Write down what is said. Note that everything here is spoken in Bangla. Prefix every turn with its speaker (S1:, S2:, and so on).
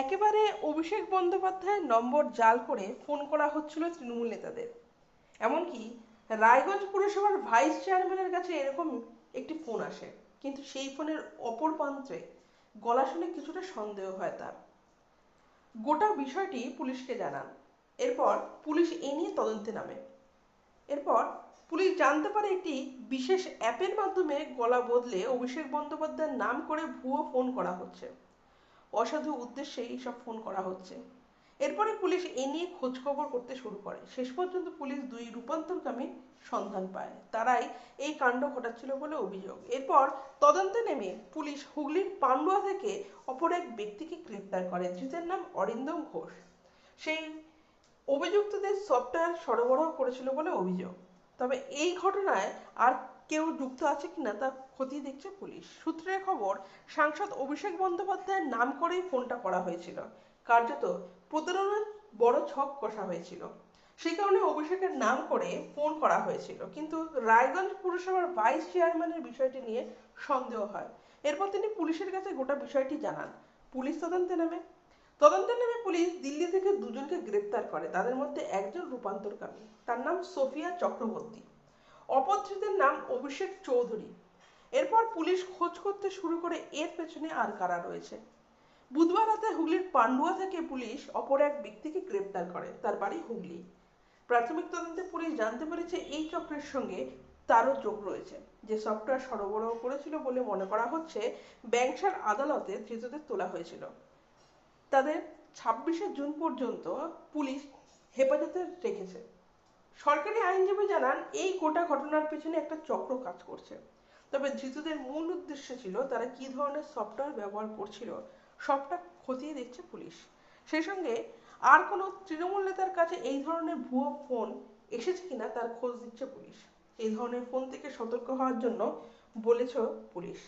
S1: একেবারে অভিষেক বন্দ্যোপাধ্যায়ের নম্বর জাল করে ফোন করা হচ্ছিল তৃণমূল নেতাদের। এমনকি রায়গঞ্জ পুরসভার ভাইস চেয়ারম্যানের কাছে এরকম একটি ফোন আসে। কিন্তু সেই ফোনের অপর প্রান্তে গলা শুনে কিছুটা সন্দেহ হয় তার। গোটা বিষয়টি পুলিশকে জানান। এরপর পুলিশ এ নিয়ে তদন্তে নামে। এরপর পুলিশ জানতে পারে একটি বিশেষ অ্যাপের মাধ্যমে গলা বদলে অভিষেক বন্দ্যোপাধ্যায়ের নাম করে ভুয়ো ফোন করা হচ্ছে। অসাধু উদ্দেশ্যে এইসব ফোন করা হচ্ছে। এরপরে পুলিশ এ নিয়ে খোঁজ খবর করতে শুরু করে। শেষ পর্যন্ত পুলিশ দুই রূপান্তরকামী সন্ধান পায়। তারাই এই কাণ্ড ঘটাচ্ছিল বলে অভিযোগ। এরপর তদন্তে নেমে পুলিশ হুগলির পান্ডুয়া থেকে অপর এক ব্যক্তিকে গ্রেপ্তার করে ধৃতের নাম অরিন্দম ঘোষ। সেই অভিযুক্তদের সফটওয়্যার সরবরাহ করেছিল বলে অভিযোগ। তবে এই ঘটনায় আর কেউ যুক্ত আছে কিনা তা খতিয়ে দেখছে পুলিশ। সূত্রের খবর, সাংসদ অভিষেক বন্দ্যোপাধ্যায়ের নাম করেই ফোনটা করা হয়েছিল। কার্যত প্রতারণার বড় ছক কষা হয়েছিল। সেই কারণে অভিষেকের নাম করে ফোন করা হয়েছিল। কিন্তু রায়গঞ্জ পুরসভার ভাইস চেয়ারম্যানের বিষয়টি নিয়ে সন্দেহ হয়। এরপর তিনি পুলিশের কাছে গোটা বিষয়টি জানান। পুলিশ তদন্তে নামে। তদন্তে নেমে পুলিশ দিল্লি থেকে দুজনকে গ্রেপ্তার করে। তাদের মধ্যে একজন রূপান্তরকামী। তার নাম সোফিয়া চক্রবর্তী। অপরধৃতের নাম অভিষেক চৌধুরী। এরপর পুলিশ খোঁজ করতে শুরু করে, এর পেছনে আর কারা রয়েছে? বুধবার রাতে হুগলির পান্ডুয়া থেকে পুলিশ অপর এক ব্যক্তিকে গ্রেপ্তার করে, তার বাড়ি হুগলি। প্রাথমিক তদন্তে পুলিশ জানতে পেরেছে, এই চক্রের সঙ্গে তারও যোগ রয়েছে। যে সফটওয়্যার সরবরাহ করেছিল বলে মনে করা হচ্ছে ব্যাংসার আদালতে ধৃতদের তোলা হয়েছিল। তাদের ছাব্বিশে জুন পর্যন্ত পুলিশ হেফাজতে রেখেছে। সরকারি আইনজীবী জানান, এই গোটা ঘটনার পেছনে একটা চক্র কাজ করছে। তবে ধৃতদের মূল উদ্দেশ্য ছিল তারা কি ধরনের সফটওয়্যার ব্যবহার করছিল, সবটা খতিয়ে দেখছে পুলিশ। সেই সঙ্গে আর কোনো তৃণমূল নেতার কাছে এই ধরনের ভুয়ো ফোন এসেছে কিনা তার খোঁজ দিচ্ছে পুলিশ। এই ধরনের ফোন থেকে সতর্ক হওয়ার জন্য বলেছ পুলিশ।